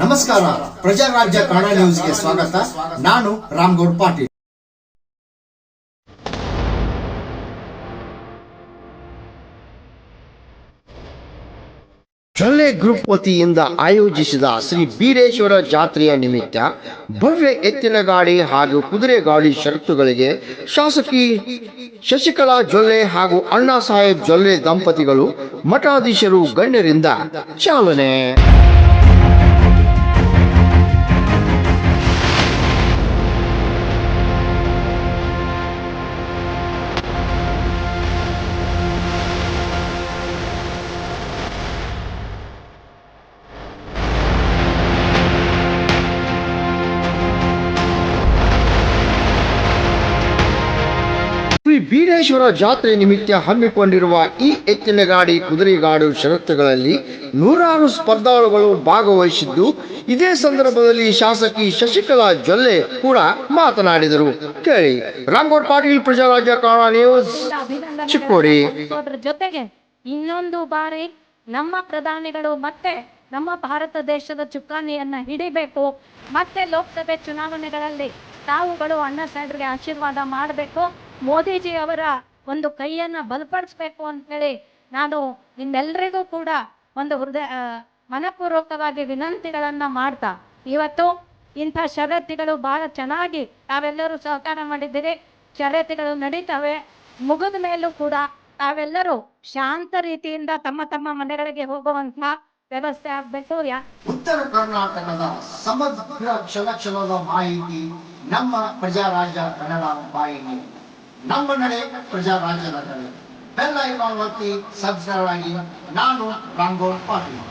ನಮಸ್ಕಾರ. ಪ್ರಜಾರಾಜ್ಯ ಕನ್ನಡ ನ್ಯೂಸ್ಗೆ ಸ್ವಾಗತ. ನಾನು ರಾಮ್ಗೌಡ್ ಪಾಟೀಲ್. ಚೊಲ್ಲೆ ಗ್ರೂಪ್ ವತಿಯಿಂದ ಆಯೋಜಿಸಿದ ಶ್ರೀ ಬೀರೇಶ್ವರ ಜಾತ್ರೆಯ ನಿಮಿತ್ತ ಭವ್ಯ ಎತ್ತಿನ ಗಾಡಿ ಹಾಗೂ ಕುದುರೆ ಗಾಡಿ ಷರತ್ತುಗಳಿಗೆ ಶಾಸಕಿ ಶಶಿಕಲಾ ಜೊಲ್ಲೆ ಹಾಗೂ ಅಣ್ಣಾ ಸಾಹೇಬ್ ಜೊಲ್ಲೆ ದಂಪತಿಗಳು ಮಠಾಧೀಶರು ಗಣ್ಯರಿಂದ ಚಾಲನೆ. ಶ್ರೀ ಬೀರೇಶ್ವರ ಜಾತ್ರೆ ನಿಮಿತ್ತ ಹಮ್ಮಿಕೊಂಡಿರುವ ಈ ಎತ್ತಿನ ಗಾಡಿ ಕುದುರೆಗಾಡು ಷರತ್ತುಗಳಲ್ಲಿ ನೂರಾರು ಸ್ಪರ್ಧಾಳುಗಳು ಭಾಗವಹಿಸಿದ್ದು, ಇದೇ ಸಂದರ್ಭದಲ್ಲಿ ಶಾಸಕಿ ಶಶಿಕಲಾ ಜೊಲ್ಲೆ ಕೂಡ ಮಾತನಾಡಿದರು. ಕೇಳಿ, ರಾಮ್ಗೌಡ್ ಪಾಟೀಲ್ ಪ್ರಜಾರಾಜ್ಯ ಕನ್ನಡ ನ್ಯೂಸ್, ಚಿಕ್ಕೋಡಿ. ಜೊತೆಗೆ ಇನ್ನೊಂದು ಬಾರಿ ನಮ್ಮ ಪ್ರಧಾನಿಗಳು ಮತ್ತೆ ನಮ್ಮ ಭಾರತ ದೇಶದ ಚುಕ್ಕಾಣಿಯನ್ನ ಹಿಡಿಬೇಕು, ಮತ್ತೆ ಲೋಕಸಭೆ ಚುನಾವಣೆಗಳಲ್ಲಿ ತಾವುಗಳು ಅಣ್ಣ ಸಾಹೇಬ್ರಿಗೆ ಆಶೀರ್ವಾದ ಮಾಡಬೇಕು ಮೋದಿಜಿ ಅವರ ಒಂದು ಕೈಯನ್ನ ಬಲಪಡಿಸ್ಬೇಕು ಅಂತೇಳಿ ನಾನು ನಿಮ್ಮೆಲ್ಲರಿಗೂ ಕೂಡ ಒಂದು ಹೃದಯ ಮನಪೂರ್ವಕವಾಗಿ ವಿನಂತಿಗಳನ್ನ ಮಾಡ್ತಾ, ಇವತ್ತು ಇಂಥ ಷರತ್ತಿಗಳು ಬಹಳ ಚೆನ್ನಾಗಿ ತಾವೆಲ್ಲರೂ ಸಹಕಾರ ಮಾಡಿದ್ದೀರಿ ಷರತ್ತಿಗಳು ನಡೀತವೆ, ಮುಗಿದ ಮೇಲೂ ಕೂಡ ತಾವೆಲ್ಲರೂ ಶಾಂತ ರೀತಿಯಿಂದ ತಮ್ಮ ತಮ್ಮ ಮನೆಗಳಿಗೆ ಹೋಗುವಂತ ವ್ಯವಸ್ಥೆ ಆಗ್ಬೇಕು. ಉತ್ತರ ಕರ್ನಾಟಕದ ಸಮಗ್ರ ಕ್ಷಣ ಕ್ಷಣದ ಮಾಹಿತಿ ನಮ್ಮ ಪ್ರಜಾರಾಜ್ಯ ಕನ್ನಡ ವಾಹಿನಿ ನಮ್ಮ ನಡೆ ಪ್ರಜಾರಾಜ್ಯದ ಕಡೆ ಬೆಲ್ಲ ಸಬ್ಸ್ಕ್ರೈಬ್ ಆಗಿ ನಾನು ರಾಮ್ಗೌಡ್ ಪಾಟೀಲ್.